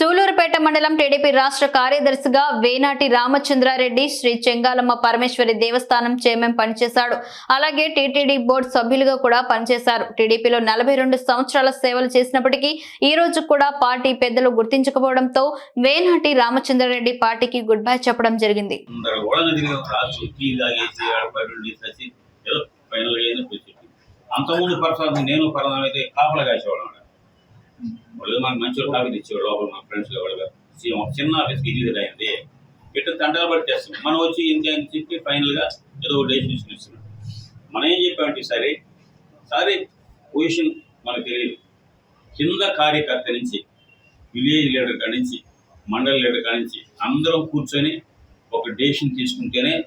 సూలూరుపేట మండలం టీడీపీ రాష్ట్ర కార్యదర్శిగా వేనాటి రామచంద్రారెడ్డి శ్రీ చెంగాలమ్మ పరమేశ్వరి దేవస్థానం చైర్మన్ పనిచేశాడు. అలాగే టీటీడీ బోర్డు సభ్యులుగా కూడా పనిచేశారు. టీడీపీలో నలభై రెండు సంవత్సరాల సేవలు చేసినప్పటికీ ఈ రోజు కూడా పార్టీ పెద్దలు గుర్తించకపోవడంతో వేనాటి రామచంద్రారెడ్డి పార్టీకి గుడ్ బై చెప్పడం జరిగింది. అంతకుముందు పరిస్థితి నేను పరదం అయితే కాపలా వాళ్ళు మాకు మంచి కాఫీ ఇచ్చేవాడు లోపల మా ఫ్రెండ్స్ వాళ్ళు చిన్న ఆఫీస్కి అయింది. ఇట్లా తంటాలు పడి చేస్తాం. మనం వచ్చి ఇంత అని చెప్పి ఫైనల్గా ఏదో ఒక డెసిషన్ ఇస్తున్నాం. మనం ఏం చెప్పామంటే సరే? సరే పొజిషన్ మనకు తెలియదు. కింద కార్యకర్త నుంచి విలేజ్ లీడర్ కాడి నుంచి మండల లీడర్ కాడి నుంచి అందరం కూర్చొని ఒక డెసిషన్ తీసుకుంటేనే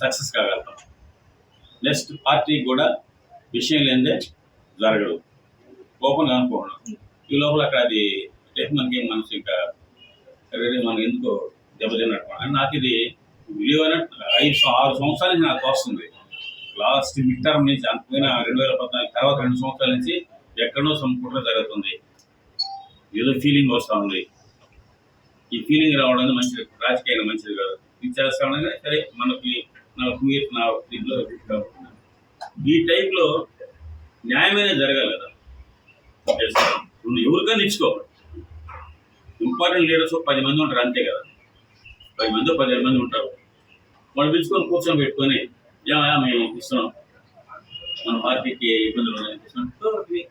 సక్సెస్ కాగలుగుతాం. నెక్స్ట్ పార్టీకి కూడా విషయం లేదే జరగదు. కోపంగా అనుకోవడం ఈ లోపల అక్కడ అది రేపు మనకి మనసు ఇంకా సరే మనం ఎందుకో దెబ్బతిన్నట్టు అని నాకు ఇది విలువైన ఐదు ఆరు సంవత్సరాల నుంచి నాకు వస్తుంది లాస్ట్ మిడ్ టర్మ్ నుంచి అనుకున్న రెండు వేల పద్నాలుగు తర్వాత రెండు సంవత్సరాల నుంచి ఎక్కడో సంపూర్ణ జరుగుతుంది. ఏదో ఫీలింగ్ వస్తూ ఉంది. ఈ ఫీలింగ్ రావడం మంచిది రాజకీయంగా మంచిది కాదు. ఇది చేస్తా సరే మనకి నా టూ ఇయర్స్ నా దీంట్లో ఈ టైంలో న్యాయమైన జరగాలి కదా. నువ్వు ఎవరికైనా ఇచ్చుకో ఇంపార్టెంట్ లీడర్స్ పది మంది ఉంటారు అంతే కదా? పది మంది పదిహేను మంది ఉంటారు. వాళ్ళు పిలుచుకొని కూర్చొని పెట్టుకొని ఏమయా మేము ఇస్తున్నాం. మన పార్టీకి ఇబ్బందులు ఉన్నాయని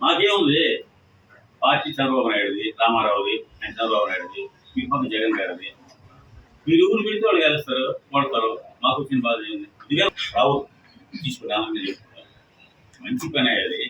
మాకేముంది పార్టీ చంద్రబాబు నాయుడుది రామారావుది ఆయన చంద్రబాబు నాయుడుది మీ పక్క జగన్ గారిది. మీరు ఊరు పెడితే వాళ్ళు గెలుస్తారు కొడతారు మాకు వచ్చిన బాధ ఏంది ఇదిగా రావు తీసుకుని ఆనందం మంచి పని అయ్యేది